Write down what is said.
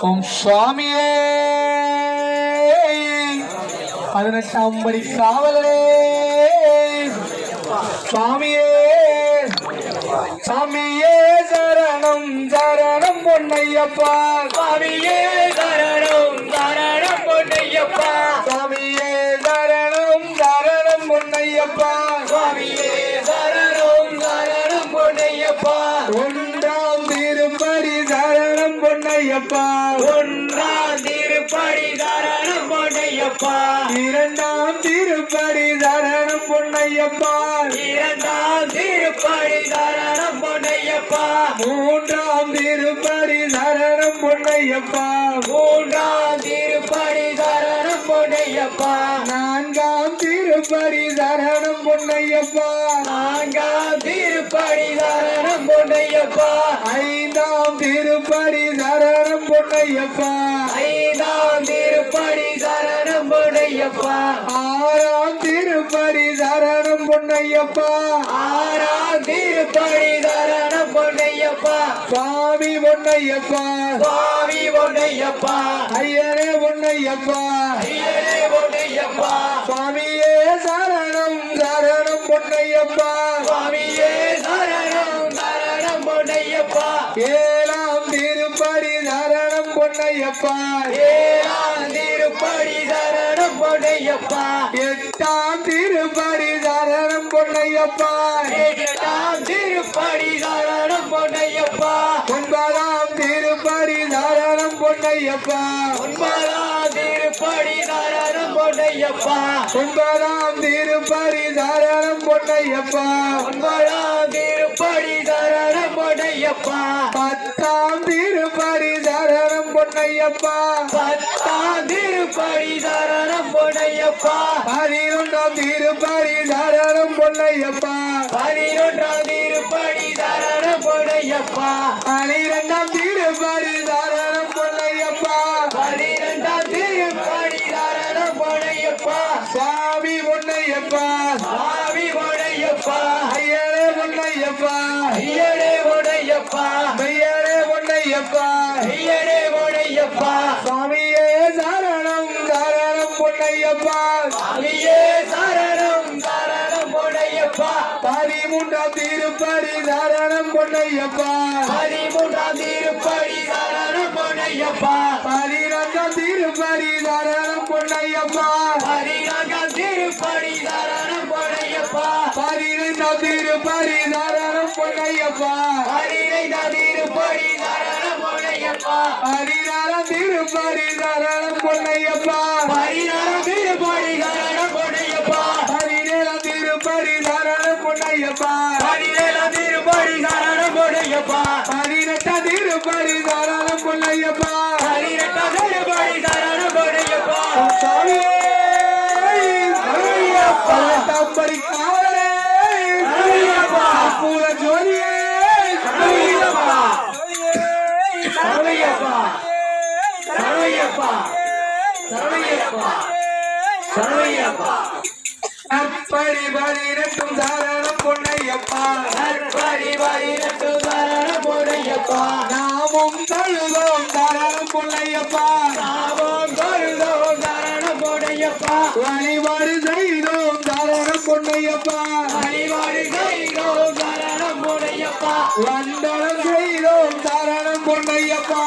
ஓம் சுவாமியே. பதினெட்டாம் படி காவலரே சுவாமியே. சாமியே சரணம் சரணம் பொன்னையப்பா. சுவாமியே சரணம் சரணம் பொன்னையப்பா. சாமியே சரணம் சரணம் பொன்னையப்பா. சுவாமியே சரணம் சரணம் பொன்னையப்பா. பொன்னையப்பா. ஒன்றாம் திருப்படி சரணம் பொன்னையப்பா. இரண்டாம் திருப்படி சரணம் பொன்னையப்பா. இரண்டாம் திருப்படி சரணம் பொன்னையப்பா. மூன்றாம் திருப்படி சரணம் பொன்னையப்பா. மூன்றாம் திருப்படி சரணம் பொன்னையப்பா. நான்காம் திருப்படி சரணம் பொன்னையப்பா. நான்காம் திருப்படி பொன்னையப்பா. ஐந்தாம் திருப்படி சரணம் பொன்னையப்பா ஐந்தாம் திருப்படி சரணம் பொன்னையப்பா. ஆறாம் திருப்படி சரணம் பொன்னையப்பா. ஆறாம் திருப்படி சரணம் பொன்னையப்பா. சுவாமி பொன்னையப்பா. சுவாமி பொன்னையப்பா. ஐயரே பொன்னையப்பா. ஐயனே பொன்னையப்பா. சுவாமியே சரணம் சரணம் பொன்னையப்பா. சுவாமியே பொன்னையப்பா திருப்படி சரணம் பொன்னையப்பா. எட்டாம் திருப்படி சரணம் பொன்னையப்பா. எட்டாம் திருப்படி சரணம் பொன்னையப்பா. ஒன்பதாம் திருப்படி சரணம் பொன்னையப்பா. ஒன்பதாம் திருப்படி சரணம் பொன்னையப்பா. ஒன்பதாம் திருப்படி சரணம் பொன்னையப்பா. ஒன்பதாம் திருப்படி சரணம் பொன்னையப்பா. பத்தாம் பொன்னையப்பா. திருப்படி சரணம் பொன்னையப்பா. பதினொன்றாம் திருப்படி சரணம் பொன்னையப்பா. பதினொன்றாம் திருப்படி சரணம் பொன்னையப்பா. பனிரெண்டாம் திருப்படி பொன்னையப்பா சுவாமியே சரணம் சரணம் பொன்னையப்பா. பதிமூன்றாம் திருப்படி சரணம் பொன்னையப்பா. பதிமூன்றாம் திருப்படி சரணம் பொன்னையப்பா. பதினான்காம் திருப்படி சரணம் பொன்னையப்பா. பதினான்காம் திருப்படி சரணம் பொன்னையப்பா. பதினைந்தாம் திருப்படி சரணம் பொன்னையப்பா. பதினைந்தாம் திருப்படி சரணம் பொன்னையப்பா. பதினாறாம் திருப்படி சரணம் பொன்னையப்பா. பதினாறாம் சாமியே காவலே ஜோதியே சரணையப்பா. சரணையப்பா சரணையப்பா சரணையப்பா சரணையப்பா அப்படி பதினெட்டும் சரணம் பொன்னையப்பா நற்படி பதினெட்டு சரணம் பொன்னையப்பா நாமும் தழுதோம் சரணம் முல்லையப்பா நாமும் கருதோம் சரணம் பொன்னையப்பா வழிபாடு செய்தோம் சரணம் பொன்னையப்பா வழிபாடு செய்தோம் சரணம் பொன்னையப்பா வந்தளம் செய்தோம் சரணம் பொன்னையப்பா